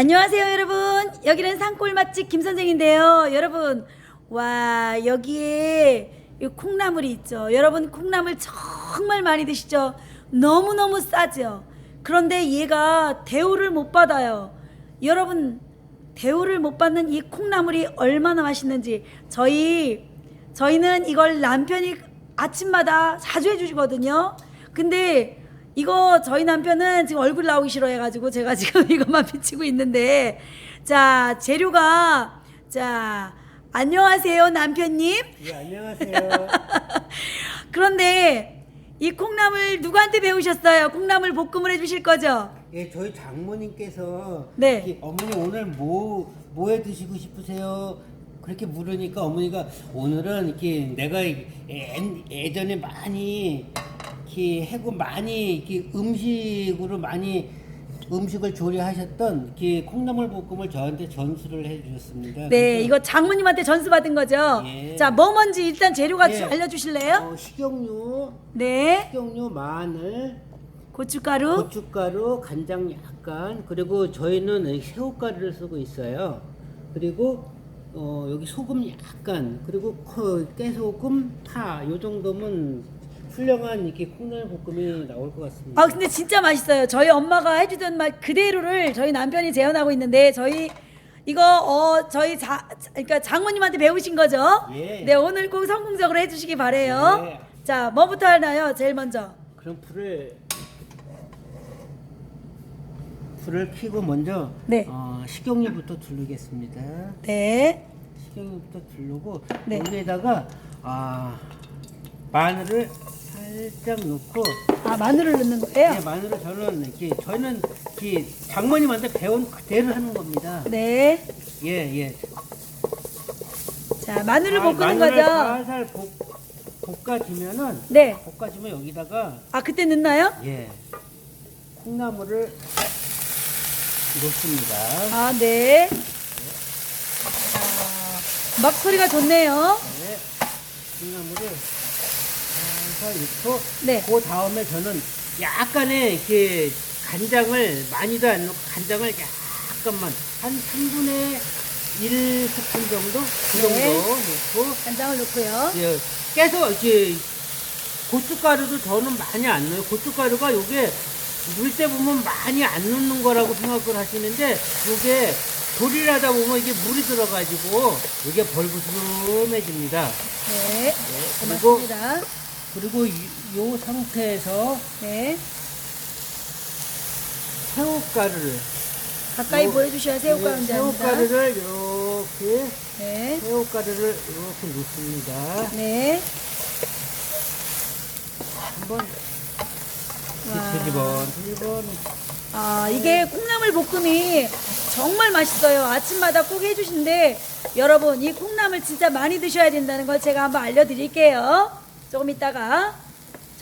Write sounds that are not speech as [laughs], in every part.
안녕하세요, 여러분. 여기는 산골 맛집 김 선생인데요. 여러분, 와 여기에 이 콩나물이 있죠. 여러분 콩나물 정말 많이 드시죠? 너무 너무 싸죠. 그런데 얘가 대우를 못 받아요. 여러분 대우를 못 받는 이 콩나물이 얼마나 맛있는지 저희 저희는 이걸 남편이 아침마다 자주 해주시거든요. 근데 이거 저희 남편은 지금 얼굴 나오기 싫어해가지고 제가 [laughs] 지금 이것만 비치고 있는데 자 재료가 자 안녕하세요 남편님. 예, 안녕하세요. [laughs] 그런데 이 콩나물 누구한테 배우셨어요? 콩나물 볶음을 해주실 거죠? 예, 저희 장모님께서 네. 이렇게 어머니 오늘 뭐 뭐 해 드시고 싶으세요? 그렇게 물으니까 어머니가 오늘은 이렇게 내가 예, 예전에 많이 이렇게 해고 많이 이렇게 음식으로 많이 음식을 조리하셨던 이렇게 콩나물 볶음을 저한테 전수를 해주셨습니다. 네, 그래서, 이거 장모님한테 전수 받은 거죠? 예. 자, 뭐 뭔지 일단 재료가 예. 좀 알려주실래요? 어, 식용유, 네, 식용유, 마늘, 고춧가루, 고춧가루, 간장 약간 그리고 저희는 새우가루를 쓰고 있어요. 그리고 어, 여기 소금 약간 그리고 커- 깨소금, 파 요 정도면 훌륭한 이렇게 콩나물 볶음이 나올 것 같습니다. 아 근데 진짜 맛있어요. 저희 엄마가 해주던 맛 그대로를 저희 남편이 재현하고 있는데 저희 이거 어 저희 자 그러니까 장모님한테 배우신 거죠? 예. 네 오늘 꼭 성공적으로 해주시기 바래요. 예. 자 뭐부터 하나요? 제일 먼저. 그럼 불을 불을 켜고 먼저 네. 어, 식용유부터 두르겠습니다. 네. 식용유부터 두르고 네. 여기에다가 아, 마늘을 살짝 넣고 아 마늘을 넣는 거예요? 네, 마늘을 저는 이렇게 저는 이렇게 장모님한테 배운 그대로 하는 겁니다. 네. 예 예. 자 마늘을 아, 볶는 마늘을 거죠? 살살 볶, 볶아주면은 네. 볶아주면 여기다가 아 그때 넣나요? 예 콩나물을 넣습니다. 아 네. 자, 막 소리가 좋네요. 네, 콩나물을 살살 넣고 네. 그 다음에 저는 약간의 이렇게 간장을 많이도 안 넣고 간장을 약간만 한 3분의 1스푼 정도 그 정도 네. 넣고 간장을 넣고요. 예, 깨서 이렇게 고춧가루도 저는 많이 안 넣어요. 고춧가루가 요게 넣을 때 보면 많이 안 넣는 거라고 생각을 하시는데 요게 조리를 하다 보면 이게 물이 들어가지고 이게 벌부스름해집니다. 네. 그리고 고맙습니다. 그리고 이, 요 상태에서 네. 새우가루를 가까이 요- 보여주셔야 새우가루인지 압니다. 새우가루를 이렇게 네. 새우가루를 이렇게 넣습니다. 네. 한번 와. 뒤집어 뒤집어 아, 이게 콩나물 볶음이 정말 맛있어요. 아침마다 꼭 해주시는데 여러분 이 콩나물 진짜 많이 드셔야 된다는 걸 제가 한번 알려드릴게요. 조금 있다가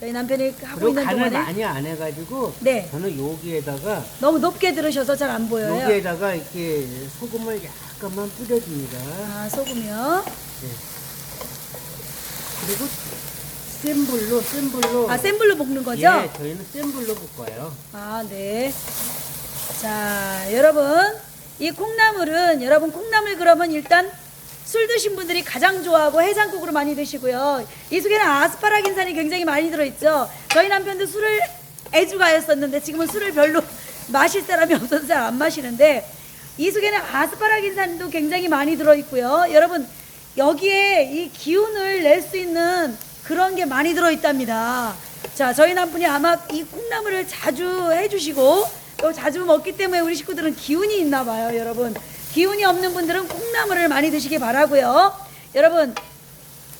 저희 남편이 하고 그리고 있는 간을 동안에 많이 안 해가지고 네. 저는 여기에다가 너무 높게 들으셔서 잘 안 보여요. 여기에다가 이렇게 소금을 약간만 뿌려줍니다. 아, 소금이요. 네. 그리고 센 불로 센 불로 아, 센 불로 볶는 거죠? 예, 저희는 센 불로 볶아요. 아, 네. 자, 여러분, 이 콩나물은 여러분 콩나물 그러면 일단 술 드신 분들이 가장 좋아하고 해장국으로 많이 드시고요. 이 속에는 아스파라긴산이 굉장히 많이 들어있죠. 저희 남편도 술을 애주가였었는데 지금은 술을 별로 [laughs] 마실 사람이 없어서 잘 안 마시는데 이 속에는 아스파라긴산도 굉장히 많이 들어있고요. 여러분 여기에 이 기운을 낼 수 있는 그런 게 많이 들어있답니다. 자, 저희 남편이 아마 이 콩나물을 자주 해주시고 또 자주 먹기 때문에 우리 식구들은 기운이 있나 봐요, 여러분. 기운이 없는 분들은 콩나물을 많이 드시기 바라고요. 여러분,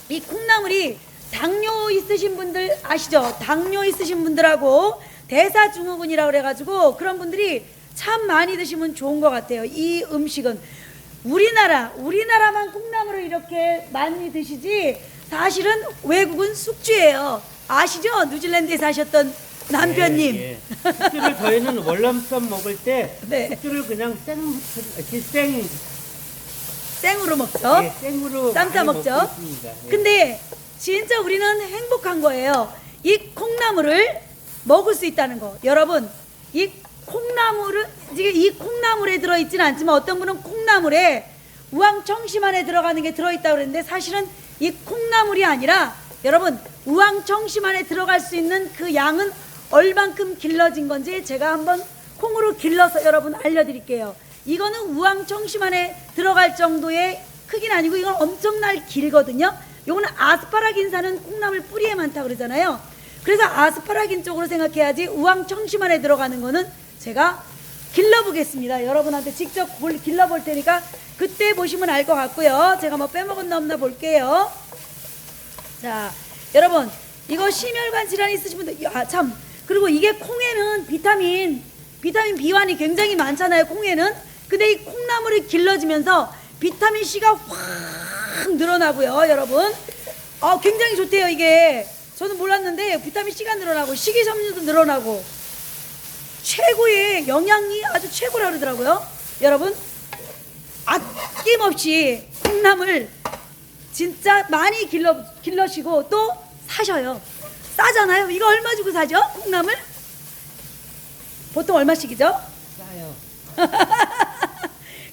이 콩나물이 당뇨 있으신 분들 아시죠? 당뇨 있으신 분들하고 대사증후군이라고 그래가지고 그런 분들이 참 많이 드시면 좋은 것 같아요. 이 음식은 우리나라 우리나라만 콩나물을 이렇게 많이 드시지 사실은 외국은 숙주예요. 아시죠? 뉴질랜드에 사셨던 남편님. 예, 예. 숙주를 저희는 월남쌈 먹을 때 네. 숙주를 그냥 생 이렇게 생 생으로 먹죠. 예, 생으로 쌈 싸 많이 먹죠. 먹고 있습니다. 예. 근데 진짜 우리는 행복한 거예요. 이 콩나물을 먹을 수 있다는 거. 여러분, 이 콩나물은 이게 이 콩나물에 들어 있지는 않지만 어떤 분은 콩나물에 우황청심 안에 들어가는 게 들어 있다고 그랬는데 사실은 이 콩나물이 아니라 여러분 우황청심 안에 들어갈 수 있는 그 양은 얼만큼 길러진 건지 제가 한번 콩으로 길러서 여러분 알려드릴게요. 이거는 우황청심 안에 들어갈 정도의 크긴 아니고 이건 엄청나게 길거든요. 요거는 아스파라긴산은 콩나물 뿌리에 많다 그러잖아요. 그래서 아스파라긴 쪽으로 생각해야지 우황청심 안에 들어가는 거는 제가 길러보겠습니다. 여러분한테 직접 볼- 길러볼 테니까 그때 보시면 알 것 같고요. 제가 뭐 빼먹었나 없나 볼게요. 자, 여러분 이거 심혈관 질환 있으신 분들 아 참 그리고 이게 콩에는 비타민 비타민 B1이 굉장히 많잖아요. 콩에는 근데 이 콩나물이 길러지면서 비타민 C가 확 늘어나고요, 여러분. 아 굉장히 좋대요 이게. 저는 몰랐는데 비타민 C가 늘어나고 식이섬유도 늘어나고 최고의 영양이 아주 최고라 그러더라고요. 여러분 아낌없이 콩나물 진짜 많이 길러 길러시고 또 사셔요. 싸잖아요. 이거 얼마 주고 사죠? 콩나물? 보통 얼마씩이죠? 싸요. [laughs]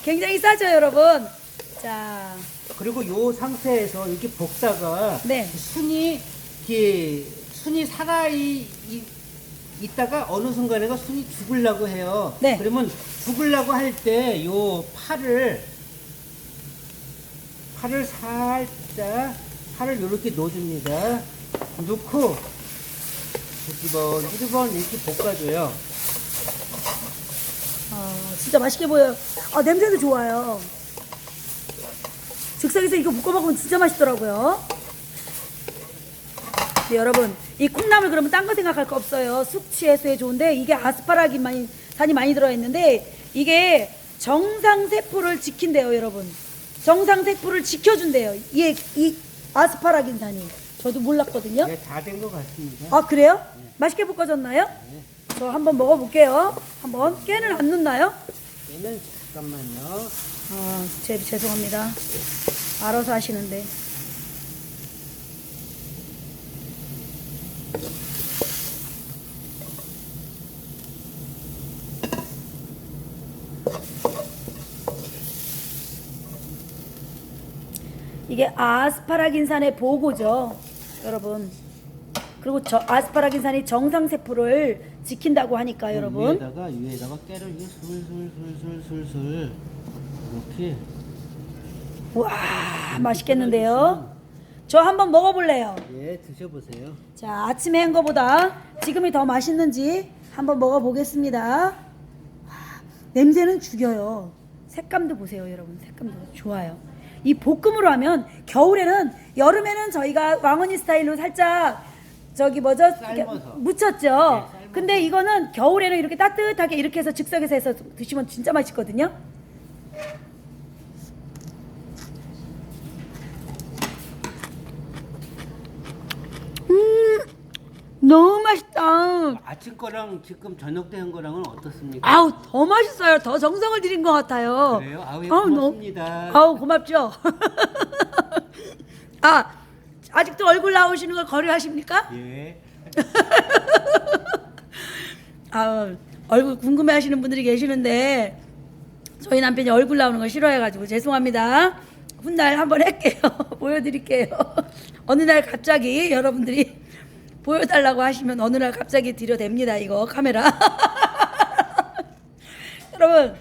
굉장히 싸죠, 여러분. 자, 그리고 요 상태에서 이렇게 볶다가 네. 순이 이렇게 순이 살아 이, 이, 있다가 어느 순간에가 순이 죽으려고 해요. 네. 그러면 죽으려고 할 때 요 팔을 팔을 살짝 팔을 이렇게 넣어줍니다. 넣고 뒤집어 뒤집어 이렇게 볶아줘요. 아, 진짜 맛있게 보여요. 아, 냄새도 좋아요. 즉석에서 이거 볶아 먹으면 진짜 맛있더라고요. 네, 여러분, 이 콩나물 그러면 딴 거 생각할 거 없어요. 숙취 해소에 좋은데 이게 아스파라긴 많이 산이 많이 들어 있는데 이게 정상 세포를 지킨대요, 여러분. 정상 세포를 지켜준대요. 이, 이 아스파라긴산이. 저도 몰랐거든요. 이게 다된 것 같습니다. 아 그래요? 맛있게 볶아졌나요? 저 한번 먹어볼게요. 한번 깨는 안 넣나요? 얘는 잠깐만요. 아, 제 죄송합니다. 알아서 하시는데. 이게 아스파라긴산의 보고죠, 여러분. 그리고 저 아스파라긴산이 정상 세포를 지킨다고 하니까 여러분. 위에다가 위에다가 깨를 이렇게 술술술술술술 이렇게 와 맛있겠는데요. 저 한번 먹어볼래요. 예 드셔보세요. 자 아침에 한 거보다 지금이 더 맛있는지 한번 먹어보겠습니다. 와, 냄새는 죽여요. 색감도 보세요, 여러분. 색감도 좋아요. 이 볶음으로 하면 겨울에는 여름에는 저희가 왕언니 스타일로 살짝 저기 뭐죠? 삶아서. 묻혔죠. 네. 근데 이거는 겨울에는 이렇게 따뜻하게 이렇게 해서 즉석에서 해서 드시면 진짜 맛있거든요. 음, 너무 맛있다. 아침 거랑 지금 저녁 때 한 거랑은 어떻습니까? 아우 더 맛있어요. 더 정성을 들인 것 같아요. 그래요? 아우, 예, 아우, 너무- 고맙습니다. 아우 고맙죠. [laughs] 아 아직도 얼굴 나오시는 걸 거래하십니까? 예. [laughs] 아 얼굴 궁금해 하시는 분들이 계시는데 저희 남편이 얼굴 나오는 걸 싫어해가지고 죄송합니다. 훗날 한번 할게요. [laughs] 보여드릴게요. [laughs] 어느 날 갑자기 여러분들이 보여달라고 하시면 어느 날 갑자기 들여댑니다. 이거 카메라. 여러분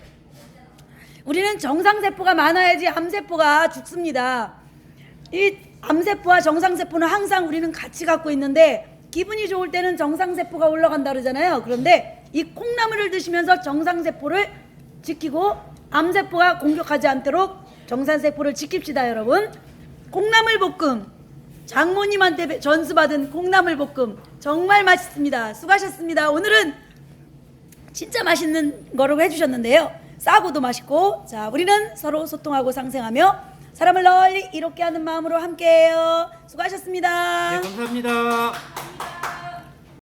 우리는 정상세포가 많아야지 암세포가 죽습니다. 이 암세포와 정상세포는 항상 우리는 같이 갖고 있는데 기분이 좋을 때는 정상세포가 올라간다 그러잖아요. 그런데 이 콩나물을 드시면서 정상세포를 지키고 암세포가 공격하지 않도록 정상세포를 지킵시다, 여러분. 콩나물 볶음. 장모님한테 배- 전수받은 콩나물 볶음. 정말 맛있습니다. 수고하셨습니다. 오늘은 진짜 맛있는 거를 해주셨는데요. 싸고도 맛있고, 자, 우리는 서로 소통하고 상생하며 사람을 널리 이롭게 하는 마음으로 함께해요. 수고하셨습니다. 네 감사합니다.